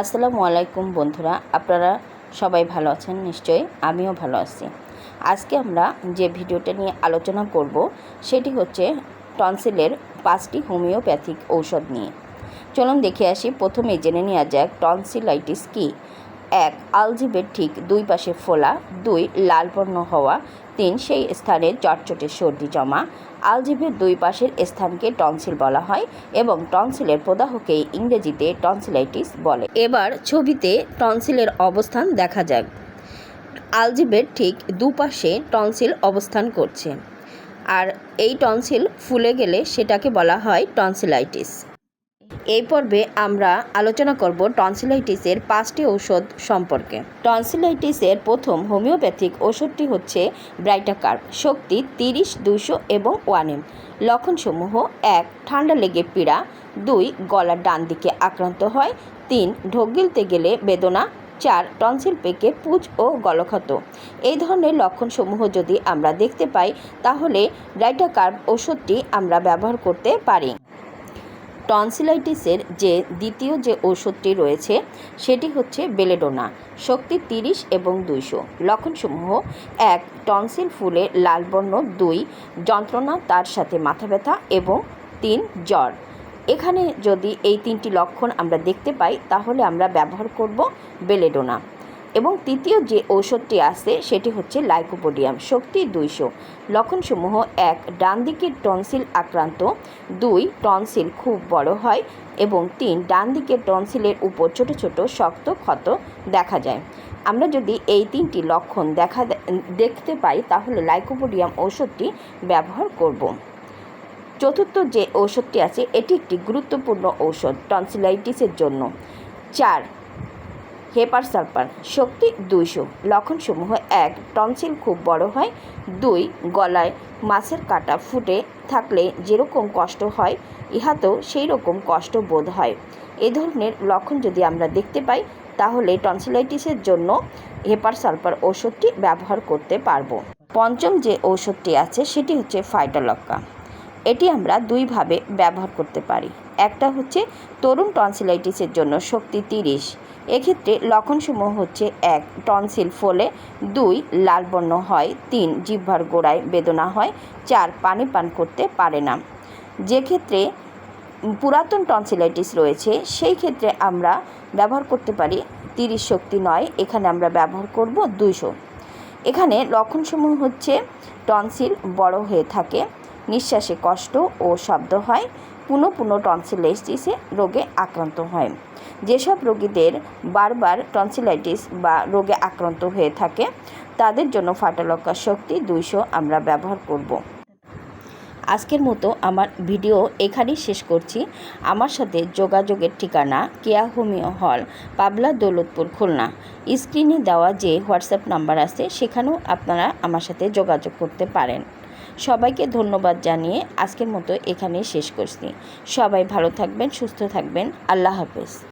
আসসালামু আলাইকুম বন্ধুরা, আপনারা সবাই ভালো আছেন? নিশ্চয়ই আমিও ভালো আছি। আজকে আমরা যে ভিডিওটা নিয়ে আলোচনা করব, সেটি হচ্ছে টনসিলের পাঁচটি হোমিওপ্যাথিক ঔষধ নিয়ে। চলুন দেখে আসি প্রথমে জেনে নেওয়া যাক, টনসিলাইটিস কী? এক, আলজিবের ঠিক দুই পাশে ফোলা, দুই, লালবর্ণ হওয়া, তিন, সেই স্থানে চটচটে সর্দি জমা। আলজিবের দুই পাশের স্থানকে টনসিল বলা হয় এবং টনসিলের প্রদাহকে ইংরেজিতে টনসিলাইটিস বলে। এবার ছবিতে টনসিলের অবস্থান দেখা যাক। আলজিবের ঠিক দুপাশে টনসিল অবস্থান করছে। আর এই টনসিল ফুলে গেলে সেটাকে বলা হয় টনসিলাইটিস। এই পর্বে আমরা আলোচনা করব টনসিলাইটিসের পাঁচটি ঔষধ সম্পর্কে। টনসিলাইটিসের প্রথম হোমিওপ্যাথিক ওষুধটি হচ্ছে ব্রাইটাকার, শক্তি তিরিশ দুশো এবং ওয়ান এম। লক্ষণসমূহ, এক, ঠান্ডা লেগে পীড়া, দুই, গলার ডান দিকে আক্রান্ত হয়, তিন ঢোক গিলতে গেলে বেদনা, চার, টনসিল পেকে পুজ ও গলক্ষত। এই ধরনের লক্ষণসমূহ যদি আমরা দেখতে পাই, তাহলে ব্রাইটাকার্ব ওষুধটি আমরা ব্যবহার করতে পারি। টনসিলাইটিসের যে দ্বিতীয় যে ওষুধটি রয়েছে, সেটি হচ্ছে বেলেডোনা। শক্তি তিরিশ এবং দুইশো। লক্ষণসমূহ, এক, টনসিল ফুলে লাল বর্ণ, দুই, যন্ত্রণা, তার সাথে মাথা ব্যথা এবং তিন, জ্বর। এখানে যদি এই তিনটি লক্ষণ আমরা দেখতে পাই, তাহলে আমরা ব্যবহার করব বেলেডোনা। এবং তৃতীয় যে ঔষধটি আছে, সেটি হচ্ছে লাইকোপোডিয়াম। শক্তি দুইশো। লক্ষণসমূহ এক, ডান দিকের টনসিল আক্রান্ত, দুই, টনসিল খুব বড় হয় এবং তিন, ডান দিকের টনসিলের উপর ছোট ছোট শক্ত ক্ষত দেখা যায়। আমরা যদি এই তিনটি লক্ষণ দেখা দেখতে পাই, তাহলে লাইকোপোডিয়াম ঔষধটি ব্যবহার করব। চতুর্থ যে ঔষধটি আছে, এটি একটি গুরুত্বপূর্ণ ঔষধ, টনসিলাইটিসের জন্য। চার হেপার সালফার শক্তি দুইশো। লক্ষণসমূহ এক, টনসিল খুব বড় হয়। দুই, গলায় মাছের কাটা ফুটে থাকলে যেরকম কষ্ট হয়, ইহাতেও সেই রকম কষ্ট বোধ হয়। এ ধরনের লক্ষণ যদি আমরা দেখতে পাই, তাহলে টনসিলাইটিসের জন্য হেপার সালফার ওষুধটি ব্যবহার করতে পারব। পঞ্চম যে ঔষধটি আছে, সেটি হচ্ছে ফাইটালক্কা। এটি আমরা দুইভাবে ব্যবহার করতে পারি। একটা হচ্ছে তরুণ টনসিলাইটিসের জন্য শক্তি তিরিশ। এক্ষেত্রে লক্ষণসমূহ হচ্ছে এক টনসিল ফলে, দুই লাল বর্ণ হয়, তিন, জিহ্বার গোড়ায় বেদনা হয়, চার, পানি পান করতে পারে না। যে ক্ষেত্রে পুরাতন টনসিলাইটিস রয়েছে, সেই ক্ষেত্রে আমরা ব্যবহার করতে পারি তিরিশ শক্তি নয়, এখানে আমরা ব্যবহার করব দুইশো। এখানে লক্ষণসমূহ হচ্ছে টনসিল বড় হয়ে থাকে, নিঃশ্বাসে কষ্ট ও শব্দ হয় পুনঃ পুনঃ টনসিলাইটিসে রোগে আক্রান্ত হয়। যেসব রোগীদের বারবার টনসিলাইটিস বা রোগে আক্রান্ত হয়ে থাকে, তাদের জন্য ফাটালক্কা শক্তি দুইশো আমরা ব্যবহার করব। আজকের মতো আমার ভিডিও এখানেই শেষ করছি। আমার সাথে যোগাযোগের ঠিকানা কেয়া হোমিও হল, পাবলা দৌলতপুর, খুলনা। স্ক্রিনে দেওয়া যে হোয়াটসঅ্যাপ নাম্বার আছে, সেখানেও আপনারা আমার সাথে যোগাযোগ করতে পারেন। সবাইকে ধন্যবাদ জানিয়ে আজকের মতো এখানেই শেষ করছি। সবাই ভালো থাকবেন, সুস্থ থাকবেন। আল্লাহ হাফেজ।